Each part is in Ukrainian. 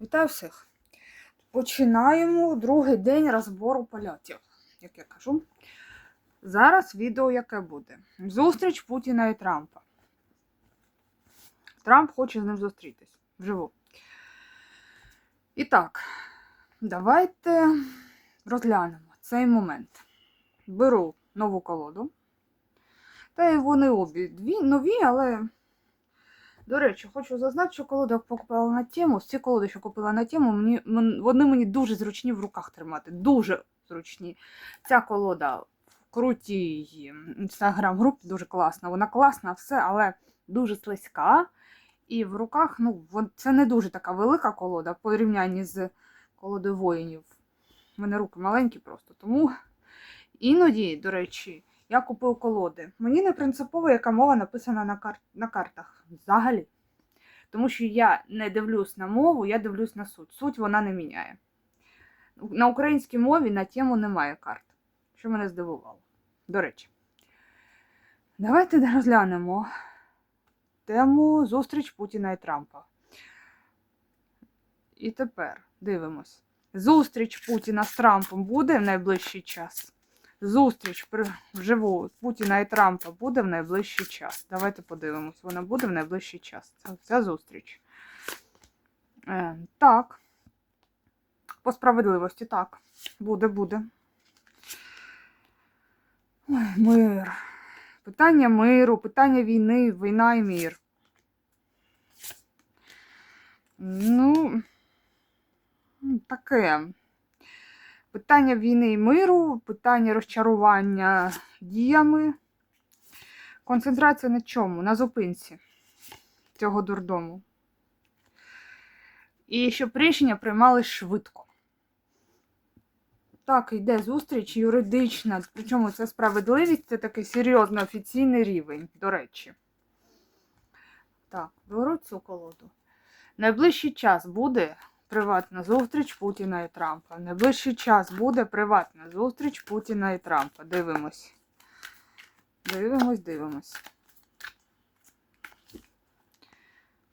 Вітаю всіх! Починаємо другий день розбору польотів, як я кажу. Зараз відео яке буде. Зустріч Путіна і Трампа. Трамп хоче з ним зустрітись вживу. І так, давайте розглянемо цей момент. Беру нову колоду. Та й вони обі дві нові, але до речі, хочу зазначити, що колоду я покупила на тему. Всі колоди, що купила на тему, мені, вони мені дуже зручні в руках тримати. Дуже зручні. Ця колода в крутій інстаграм-групі дуже класна. Вона класна, все, але дуже слизька. І в руках, ну, це не дуже така велика колода в порівнянні з колодою воїнів. У мене руки маленькі просто. Тому іноді, до речі, я купив колоди. Мені не принципово, яка мова написана на, кар... на картах. Взагалі. Тому що я не дивлюсь на мову, я дивлюсь на суть. Суть вона не міняє. На українській мові на тему немає карт, що мене здивувало. До речі, давайте розглянемо тему зустріч Путіна і Трампа. І тепер дивимось. Зустріч Путіна з Трампом буде в найближчий час. Зустріч вживу Путіна і Трампа буде в найближчий час. Давайте подивимось, вона буде в найближчий час. Ця, ця зустріч. Е, так. По справедливості, так. Буде, буде. Ой, мир. Питання миру, питання війни, війна і мір. Ну, таке. Питання війни і миру, питання розчарування діями. Концентрація на чому? На зупинці цього дурдому. І щоб рішення приймали швидко. Так, йде зустріч юридична, причому це справедливість, це такий серйозний офіційний рівень, до речі. Так, беру цю колоду. Найближчий час буде приватна зустріч Путіна і Трампа. В найближчий час буде приватна зустріч Путіна і Трампа. Дивимось. Дивимось, дивимось.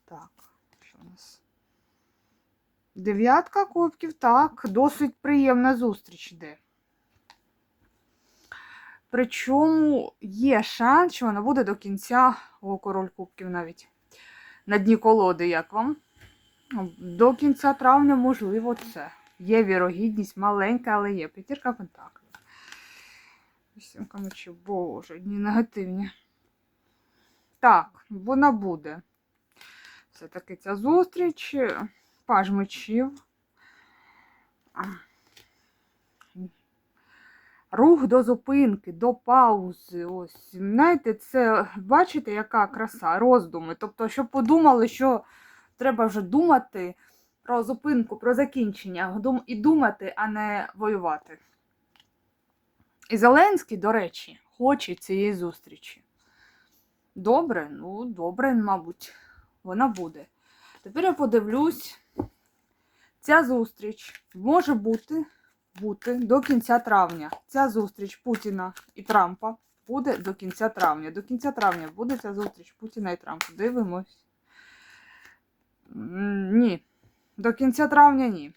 Так, що у нас? Дев'ятка кубків, так, досить приємна зустріч йде. Причому є шанс, що вона буде до кінця, о, король кубків навіть. На дні колоди, як вам? До кінця травня, можливо, це. Є вірогідність маленька, але є. П'ятірка пентаклів. Вісімка мечів. Боже, дні негативні. Так, вона буде. Все-таки ця зустріч. Паж мечів. Рух до зупинки, до паузи. Ось. Знаєте, це бачите, яка краса, роздуми. Тобто, щоб подумали, що треба вже думати про зупинку, про закінчення. І думати, а не воювати. І Зеленський, до речі, хоче цієї зустрічі. Добре, ну, добре, мабуть, вона буде. Тепер я подивлюсь. Ця зустріч може бути, бути до кінця травня. Ця зустріч Путіна і Трампа буде до кінця травня. До кінця травня буде ця зустріч Путіна і Трампа. Дивимось. Ні. До кінця травня ні.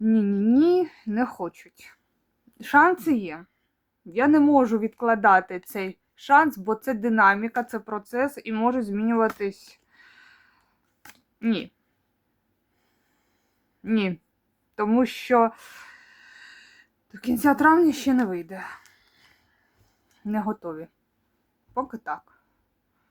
Ні, ні, ні, не хочуть. Шанси є. Я не можу відкладати цей шанс, бо це динаміка, це процес і може змінюватись. Ні. Ні. Тому що до кінця травня ще не вийде. Не готові. Поки так.